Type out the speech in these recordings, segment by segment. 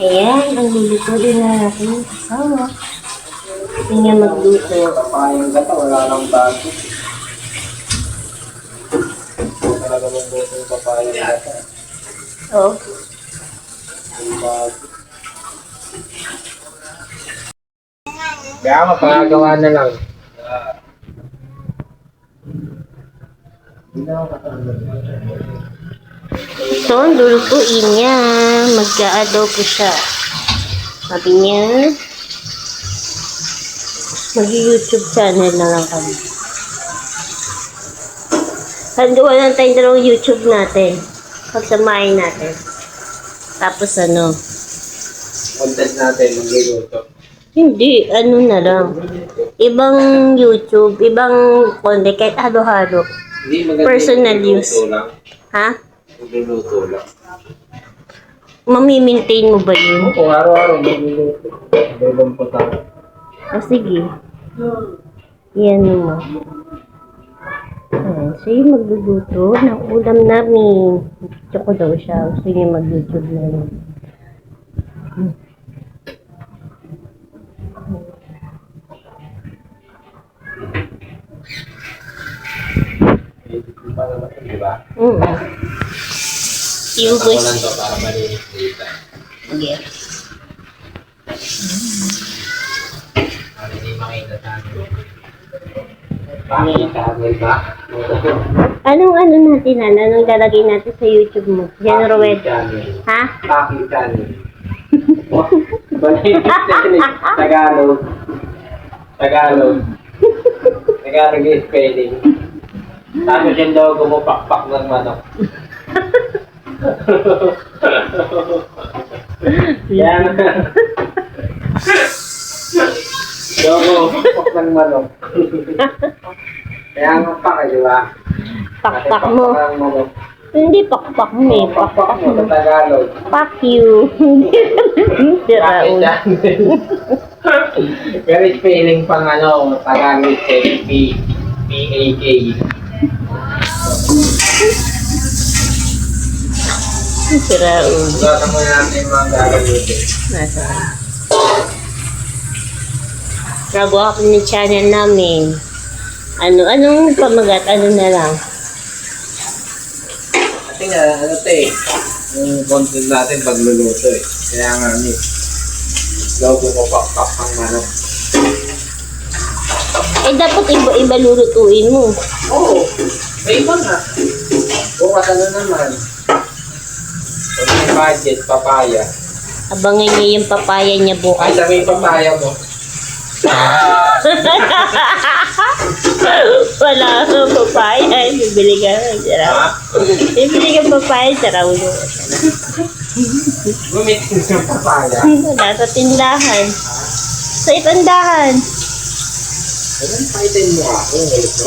Ayan, ang luluto din na natin. Kasama. Hindi nga magluto. Papayang gata, wala nang bago. Talaga magbuto yung papayang gata, Oh. yung bago. Kaya mapagagawa na lang. So, lulutuin niya. Mag-adobo siya. Sabi niya, mag-YouTube channel na lang kami. Hanggawa lang tayong dalawang YouTube natin. Pagsamahin natin. Tapos ano, Content natin, magluluto. hindi, ano na lang. Ibang YouTube, ibang content, kahit halo-halo. Personal use. Ha? Magluluto lang. Mamimaintain mo ba yun? Kung araw-araw magluluto. Dalawang po tayo. O sige. Yan mo. Ayan, siya yung magluluto ng ulam namin. Gusto ko daw siya. Gusto niya mag-YouTube na pa naman, di ba? Mm. Lang voice. to para malinis dito. Para hindi makita sa ba? Anong ano natin, ano? Anong lalagay natin sa YouTube mo? Roed. channel. Ha? Channel. Tagalog. Tagalog. Tagalog spelling. Tapos yung logo mo pakpak ng manok. Yan. logo pakpak ng manok. Kaya nga pa di ba? Pakpak mo. Hindi pakpak mo eh. Pakpak mo sa Tagalog. Fuck you. Raul. channel? Pero spelling pang ano, Tagalog P-A-K. Si Raul. Nasa. Nagawa kami ng channel namin. Ano, anong pamagat? Ano na lang? Kasi nga, ano to eh, yung content natin pagluluto eh. Kaya nga ano eh, logo ko pakpak pang manok. Eh, dapat iba-iba lulutuin mo. Oo, may iba nga. Bukas ano naman, kung may budget, papaya. Abangan niya yung papaya niya Ay, bukas. sabi yung papaya mo. Wala akong papaya. Bibili ka. Sarap. Ha? Bibili ka papaya sa Raul. Gumitin yung papaya. Wala sa tindahan. Sa itandahan. Anong paitin mo ako?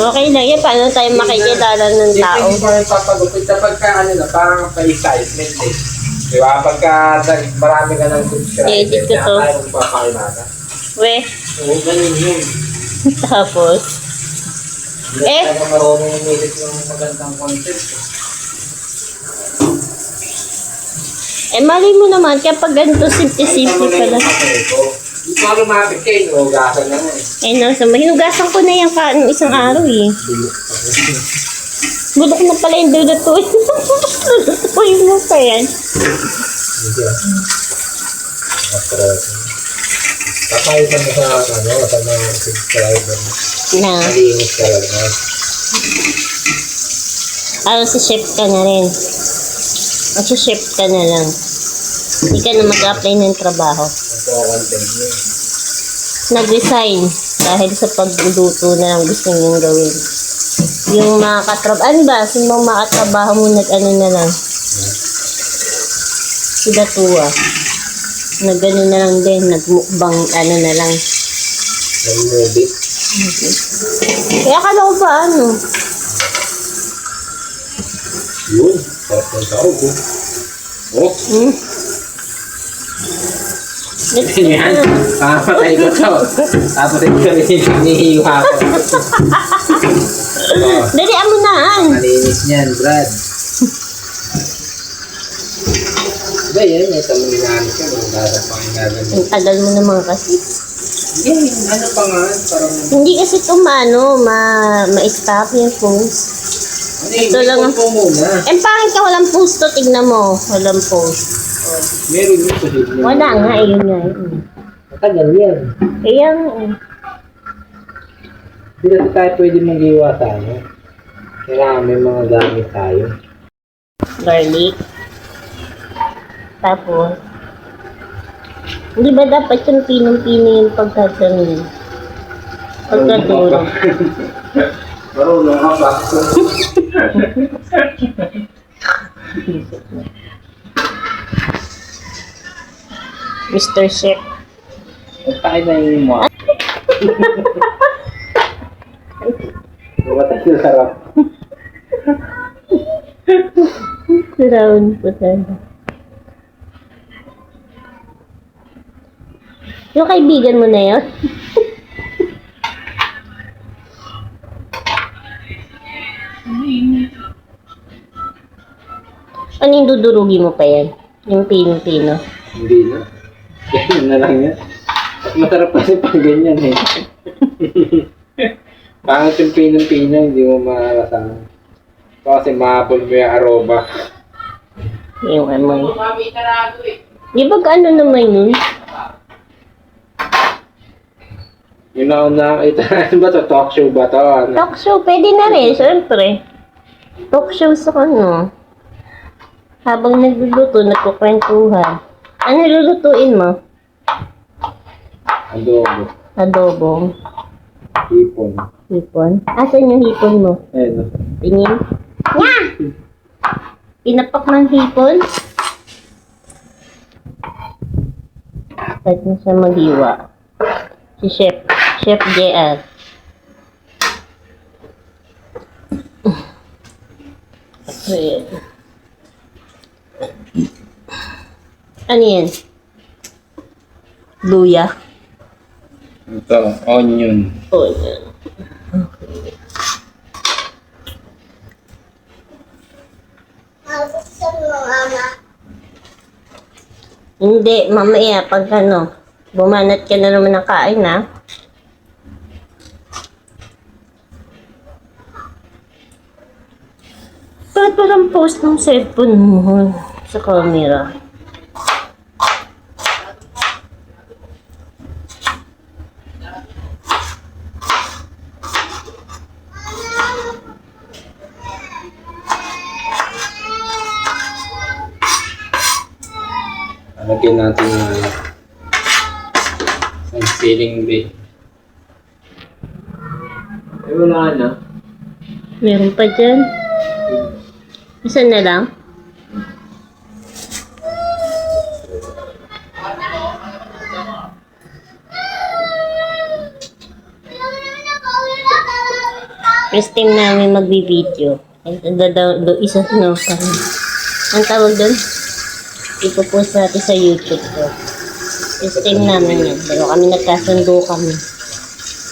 Okay lang yan. Paano tayo makikilala ng tao? Hindi pa rin papagupit kapag ka ano na, parang pa excitement eh. Di ba? Pagka marami ka ng subscribers, I-edit ko to. We. Oo, ganun yun. Tapos. Hindi Eh? talaga marunong umilit ng magandang content. Eh, mali mo naman, kapag ganito simple-simple pala. tama na yung ko. Ko lumapit kayo, inuugasan na nga eh. Eh, no, so, hinugasan ko na yung ka isang araw eh. Bulok na pala yung lulutuin. Lulutuin mo pa yan. Hindi ah. Papalitan mo sa ano, sa mga subscriber. Na, Malinis talaga. ano si chef ka na rin. Kasi chef ka na lang. Hindi ka na mag-apply ng trabaho. Nag-resign dahil sa pagluluto na lang gusto niyong gawin. Yung mga katrabaho, ano ba? Yung mga mga katrabaho mo nag-ano na lang. Sila tuwa. Nag-ano na lang din, nagmukbang ano na lang. Kaya akala ko ba ano? Yun. Sarap ng tawag oh. Oh. Hmm? Yan. Papatay ko to. Tapos ito rin hinihiwa ko. Oh, Dali, amunaan. malinis niyan, Brad. Ba, yan. Ito mo ginamit ka. Magdadap pa kayo gagawin. Ang tagal mo naman kasi. Yan, ano pa nga? Parang... Hindi kasi ito maano, ma, ma-stop yung post. Ano Ito lang ang- po muna. Eh, pangit ka walang post to, tignan mo. Walang post. Meron yung posible. Wala nga, ayun nga. yun. Matagal yan. Kaya nga, eh. Hindi kasi tayo pwede mag-iwa sa ano. Kailangan may mga gamit tayo. garlic. Tapos, hindi ba dapat yung pinong-pino yung pagkaganon? Pagkaduro. Marunong ka pa. Mr. Chef. Ang tayo na yung mga. Bumatay yung sarap. Round po tayo. Yung kaibigan mo na yun? ano yung dudurugi mo pa yan? Yung pino-pino. Hindi na. Ganyan na lang yan. Masarap kasi pag ganyan eh. Pangit yung pinong-pino, hindi mo maalasahan. Ito kasi mahabol mo yung aroma. Yung amoy. Di ba gaano naman yun? Yun na una, ito ano ba to? Talk show ba to? Ano? Talk show, pwede na rin, syempre. Talk show sa ano. Habang nagluluto, nagkukwentuhan. Ano lulutuin mo? Adobo. Adobong. Hipon. Hipon. Asan yung hipon mo? Ayun. Tingin. Nya! Pinapak ng hipon. Kahit na siya maghiwa. Si Chef. Chef JR. Ayan. Ano yan? Luya. Ito, onion. Oh, yan. Hindi, mamaya pag ano, bumanat ka na naman ng kain na. Bakit walang post ng cellphone mo sa camera? Lagyan natin ng ano. Isang ceiling bed. Ay, wala na. Meron pa dyan. Isa na lang? First time namin magbi-video. Ang ganda daw, do, isa no, parang, ang tawag doon? Ipopost natin sa YouTube ko. Time namin yan. Pero kami nagkasundo kami.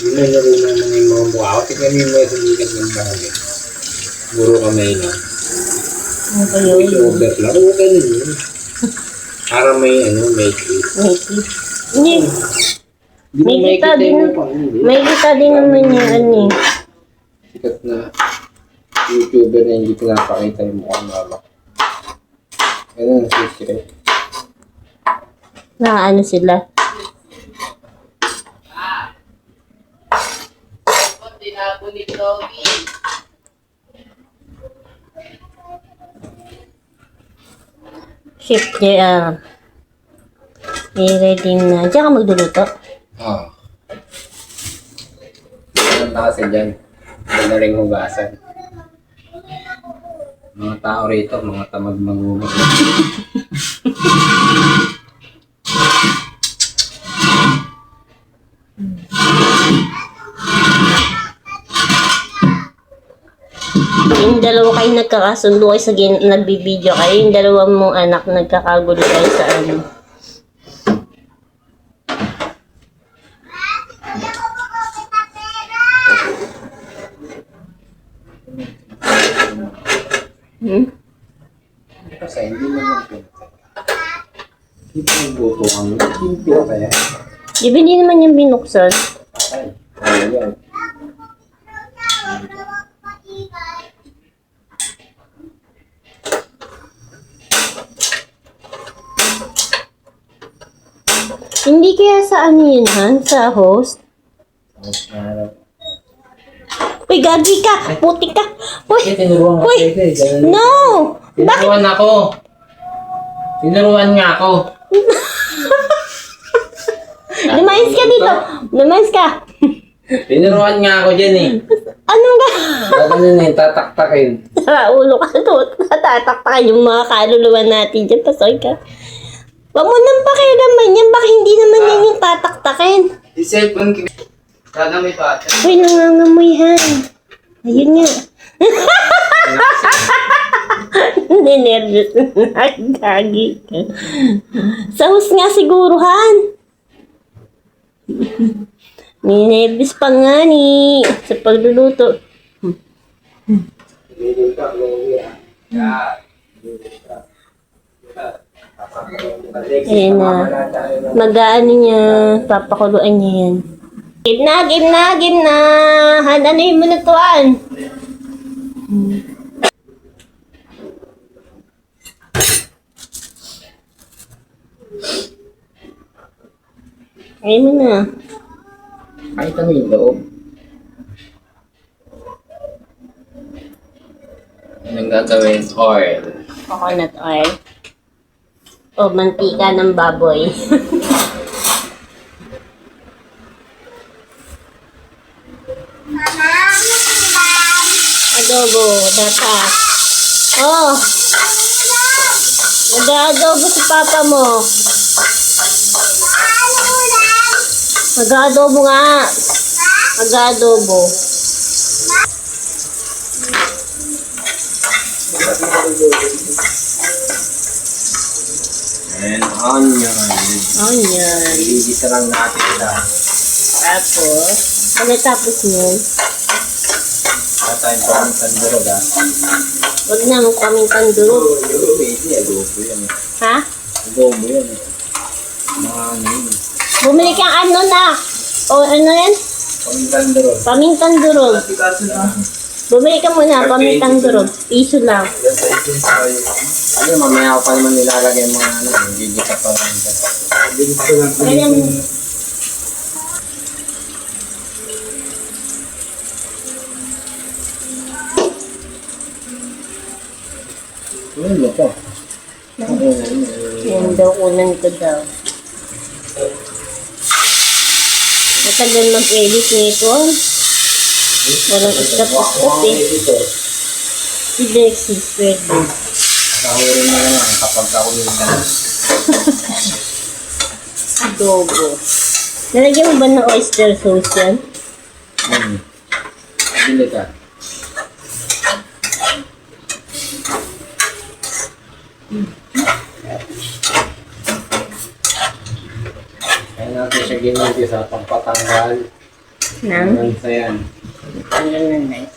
Yun na laro naman yung mga mukha ko. Tignan yung mga sumikat ng bagay. Puro kamay lang. Ano ba yun? Ito over lang. Oo, ganun yun. Para may ano, may clip. May tip. Hindi. May kita din. yung. May kita din naman yung ano eh. Sikat na YouTuber na hindi pinapakita yung mukha mama. Ganun, secret. Na ano sila. Chef JR. I-ready na. Diyan ka magluluto. Oo. Ganun na kasi dyan. Hindi na rin hugasan. Mga tao rito, mga tamad maghugas. Yung dalawa kayo nagkakasundo kayo sa gin- nagbibideo kayo. Yung dalawa mong anak nagkakagulo kayo sa ano. Hmm? Kasi hindi naman pinatay. buto ang pinapaya. Di ba hindi naman yung binuksan? Ay, ano yan? Hindi kaya sa ano yun, Han? Sa host? Na Uy, gagi ka! Puti ka! Uy! Eh, tinuruan ka Uy! kasi, eh, ganun. No! Bakit? Tinuruan ako. Tinuruan nga ako. Lumayas ka dito! Lumayas ka! Tinuruan nga ako dyan eh. Anong ga? Gaganon eh, tataktakin. Sa ulo ka to. Tataktakan yung mga kaluluwa natin dyan. Pasoy ka. Huwag mo nang pakialaman yan. Baka hindi naman yan yung tataktakin. Yung cellphone ko, sana may bata. Uy, nangangamoy han. Ayun nga. Ninervous na. Gagi ka. Sa hus nga siguro, han. Ninervous pa nga ni. Sa pagluluto. Ayan na. Mag-ano niya, papakuluan niya yan. Game na, game na, game na. Han, ano yung minutuan? Ayun mo na. Kahit ano yung loob. Anong gagawin? Oil. Coconut oil. O, mantika ng baboy. Adobo, data. Oh! Nag-adobo si papa mo. Nag-adobo nga. Nag-adobo. And onion. Onion. Iligisa lang natin ito. Tapos, pagkatapos yun, Wala tayong pang tandurog ah. Huwag na mong kaming tandurog. Adobo, pwede. Adobo yan eh. Ha? Adobo yan eh. Mga ano yun. Bumili kang ano na. O ano yan? Pamintang durog. Kaso na. Bumili ka muna, pamintang durog. Piso lang. Ano, mamaya ko pa naman nilalagay mga ano, gigita pa rin. Ganyan. Ano ba ito? Yan daw, unang ko daw. Matagal mag-edit nito. Walang istap-istap eh. Si Lexis, pwede. Kahurin na lang kapag na lang. Adobo. Nalagyan mo ba ng oyster sauce yan? Hmm. Bili ka. Kaya natin siya ginamit sa pangpatanggal. Nang? Hanggang sa yan. Ano na nice.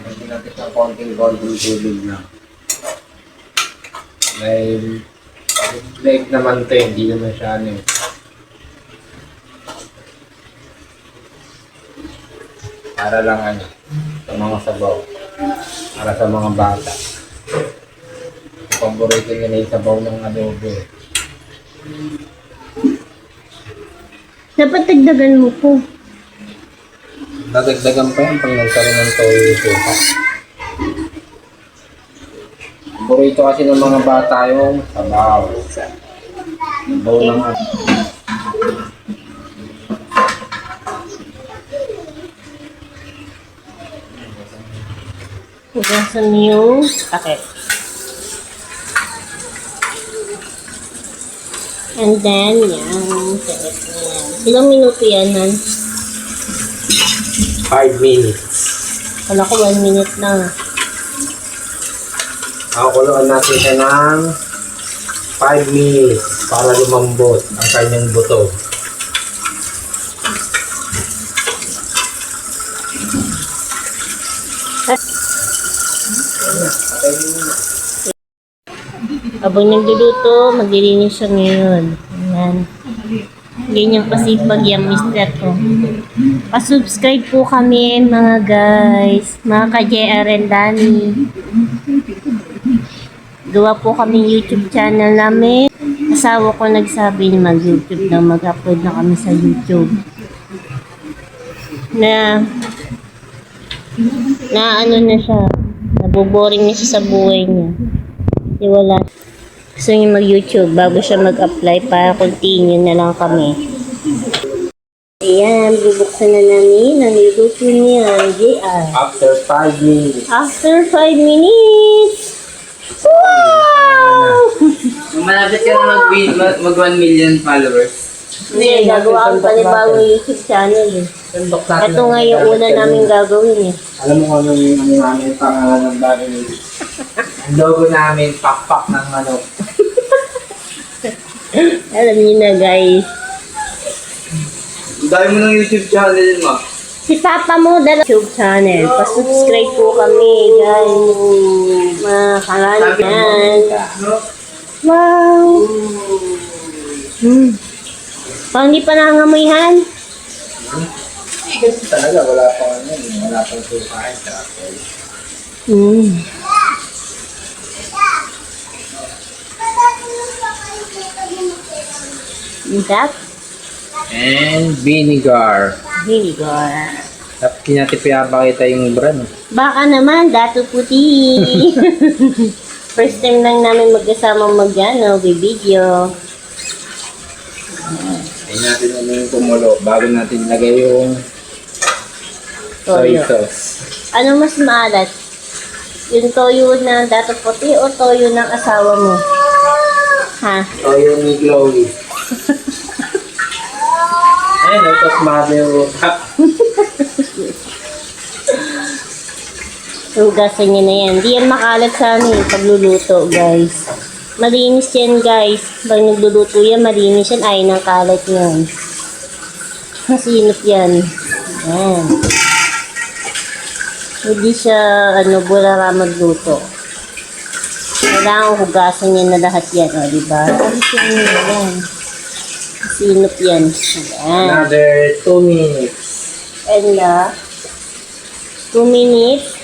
Lagyan natin ng konting konting tubig na. Dahil leg naman ito, hindi naman siya ano eh. Para lang ano, sa mga sabaw. Para sa mga bata. Paborito nila yung sabaw ng adobo eh. Dapat dagdagan mo po. Dadagdagan pa yan pag nagkaroon ng toyo sopa. Paborito kasi ng mga bata yung sabaw. Sabaw ng. Hugasan mo yung takip. And then, yan. Na. Ilang minuto yan, Han? 5 minutes. Kala ko one minute lang. Kakuluan natin siya ng 5 minutes para lumambot ang kanyang buto. Habang nagluluto, maglilinis siya ngayon. Ayan. Ganyan pasipag yung mister ko. Pa-subscribe po kami mga guys. Mga ka-JR and Danny. Gawa po kami YouTube channel namin. Asawa ko nagsabi na mag-YouTube na mag-upload na kami sa YouTube. Na na ano na siya. Naboboring na siya sa buhay niya. Kasi wala. Gusto niya mag-YouTube bago siya mag-apply para continue na lang kami. Ayan, bubuksan na namin ang niluto niya, JR. After 5 minutes. After 5 minutes! Wow! Malapit ka na mag, mag, mag 1 million followers. Hindi, gagawa ang panibagong YouTube channel eh. Ito nga yung una namin gagawin eh. Alam mo kung ano yung ano namin, pangalan ng bago nito. Logo namin, pakpak ng manok. Alam niyo na guys. Ang dami mo ng YouTube channel mo. Si Papa mo dala YouTube channel. Pa-subscribe po kami guys. Mga kalangan. Wow! Hmm. Pang di pa nangangamoyhan? Talaga, wala pang ano, wala pang sukain. Hmm. That And vinegar. vinegar. Tapos kinati pinapakita yung brand. Baka naman, dato puti. First time lang namin magkasama mag ano, video. Ayun natin ano yung kumulo bago natin lagay yung soy Toyo. sauce. Ano mas maalat? Yung toyo na dato puti o toyo ng asawa mo? Ha? Toyo ni Chloe. Ayun, no, tapos mahal yung Hugasan niya na yan. Di yan makalat sa amin pagluluto, guys. Malinis yan, guys. Pag nagluluto yan, malinis yan. Ayaw ng kalat yan. Masinop yan. Yan. Hindi siya, ano, bulara magluto. Kailangan hugasan niya na lahat yan, o, di ba? Alis yan yan. Masinop yan. Yan. another 2 minutes. And uh, two minutes.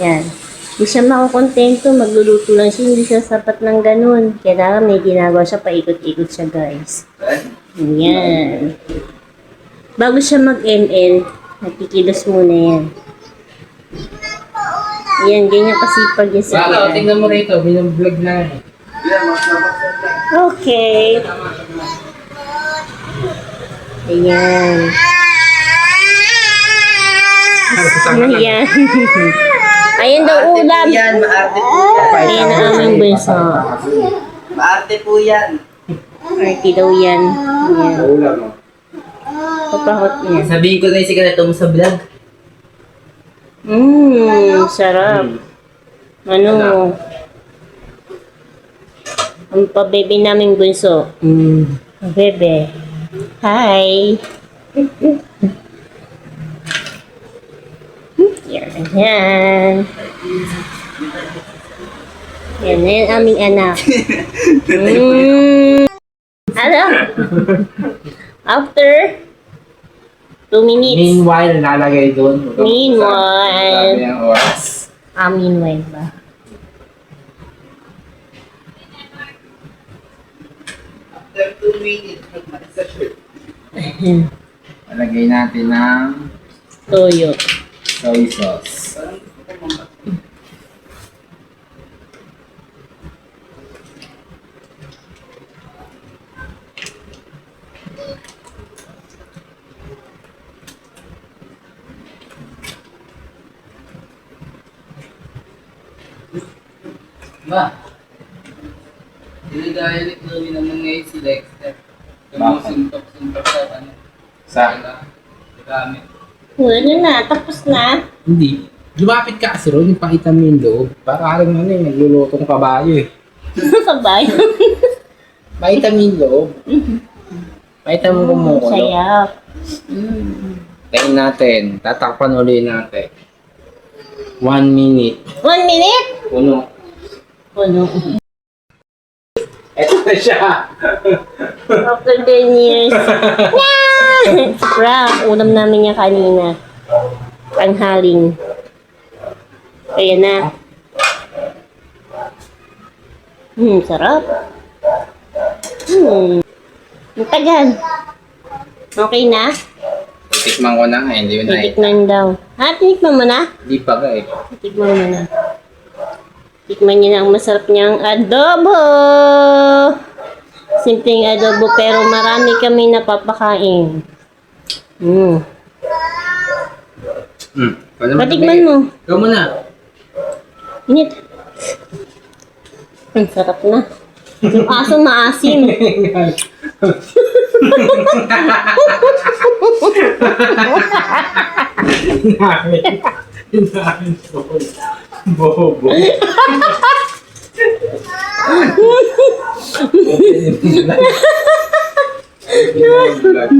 Yan. Hindi siya makakontento. Magluluto lang siya. Hindi siya sapat ng ganun. Kailangan may ginagawa siya. Paikot-ikot siya, guys. Yan. Bago siya mag-ML, nagkikilos muna yan. Yan, ganyan kasipag yan sa Wala, kanya. tingnan mo rito. Binog-vlog na eh. Okay. Ayan. Ayan. Ayan daw ulam. Yan, maarte po yan. Ayan ang aming bunso. Maarte po yan. Arty daw yan. Ayan. Mo. Papahot niya. Sabihin ko na yung sikreto mo sa vlog. Mmm, sarap. Ano? Ang pabebe naming bunso. Mmm, bebe. Hi. Yan, yan. Yan, yan aming anak. Mm. Ano? After two minutes. Meanwhile, nalagay doon. Meanwhile. Sabi ng oras. Amin way ba? After 2 minutes, Nalagay natin ng Toyo. soy sauce. Ba? Dinadaya ni Chloe naman ngayon si Dexter. Tumusuntok-suntok sa ano. Sa? Sa gamit. Ano na, tapos na. Hindi. Lumapit ka kasi ron, yung pakita mo yung loob. Para alam ano eh, naglulutong kabayo eh. Sabay. Pakita mo yung loob. Pakita mo kumukulo. Sayap. Mm. Tayin natin. Tatakpan uli natin. One minute. One minute? Puno. Puno. Ito na siya. After 10 years. Yeah! Ulam namin niya kanina. Panghaling. Kaya na. Hmm, sarap. Hmm. Ang tagal. Okay na? Tikman ko na nga, hindi yun na. Titikman daw. Ha? Tinikman mo na? Di pa ka eh. Tikman mo na. Tikman niyo na ang masarap niyang adobo! Simpleng adobo pero marami kami napapakain. Mm. Naman Patikman mo. Ikaw muna. Init. Ang sarap na. Yung aso maasim. Bobo.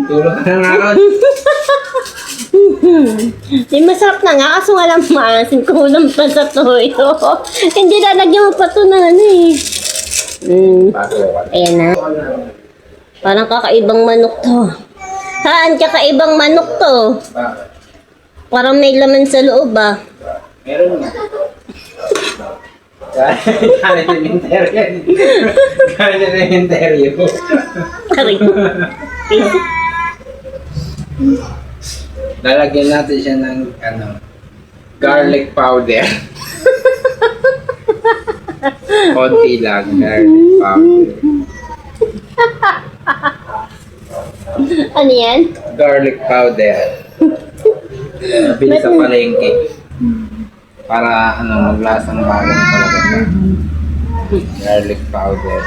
Tulog ka na ron. Di masarap na nga kaso nga lang maasim. Kulang pa sa toyo. Hindi lalagyan mo pa ito na ano eh. Mm. Ayan na. Parang kakaibang manok to. Haan, kakaibang manok to. Parang may laman sa loob ah. Meron nga. Kaya sa cemetery yan. Kaya sa cemetery. Aray. Lalagyan natin siya ng ano, garlic powder. Konti lang, garlic powder. ano yan? Garlic powder. Nabili sa palengke. Para ano, maglasang bagong talaga siya. Garlic powder.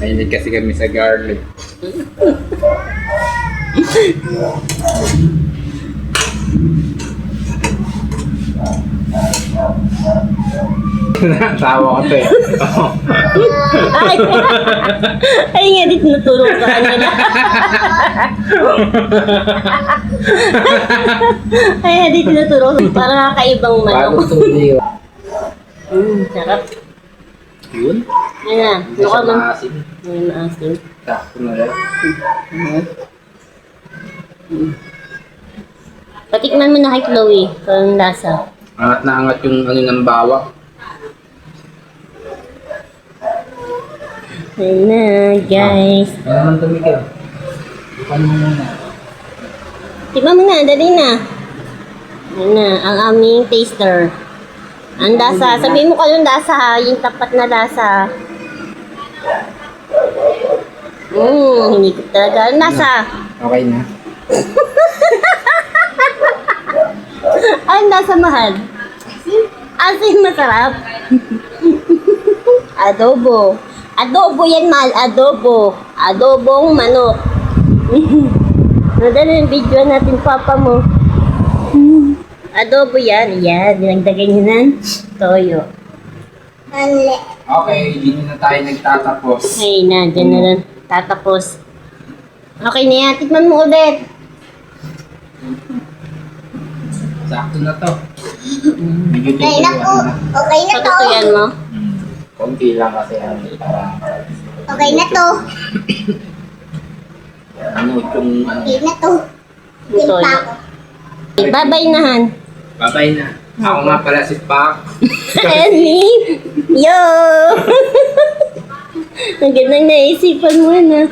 Mahilig kasi kami sa garlic. Tawa ko to eh. Ay, ay nga, di tinutulong ka kanila. ay nga, di tinutulong. Parang kakaibang Bago manok. tuloy. Mm, sarap. Yun? Yan na. Hindi Ano siya ka man? maasim. May maasim. Sakto na lang. Patikman mo na kay Chloe. Kung lasa. Angat na angat yung ano ng bawang. Na, guys. Ano naman tumigil? Bukan mo muna. Tikman mo na, dali na. Ayan na, ang aming taster. Ang lasa. Sabihin mo kung yung lasa ha, yung tapat na lasa. Mmm, hindi ko talaga. Ang lasa. Okay na. Ang lasa mahal. Asin masarap. Adobo. Adobo yan, mahal. Adobo. Adobong manok. Nadala yung video natin, papa mo. Adobo yan. Yan. Dinagdagan nyo ng toyo. Okay, dito na tayo nagtatapos. Ay na, dyan na lang. Tatapos. Okay na yan. Tikman mo ulit. Sakto na to. Medyo titiwan na. Okay na to. Patutuyan mo. Konti lang kasi ano. Okay na to. Ano yung ano. Okay na to. Yung toyo. Bye-bye na, Han. Babay na. Ako nga pala si Pak. And me. Yo! Ang gandang naisipan mo na.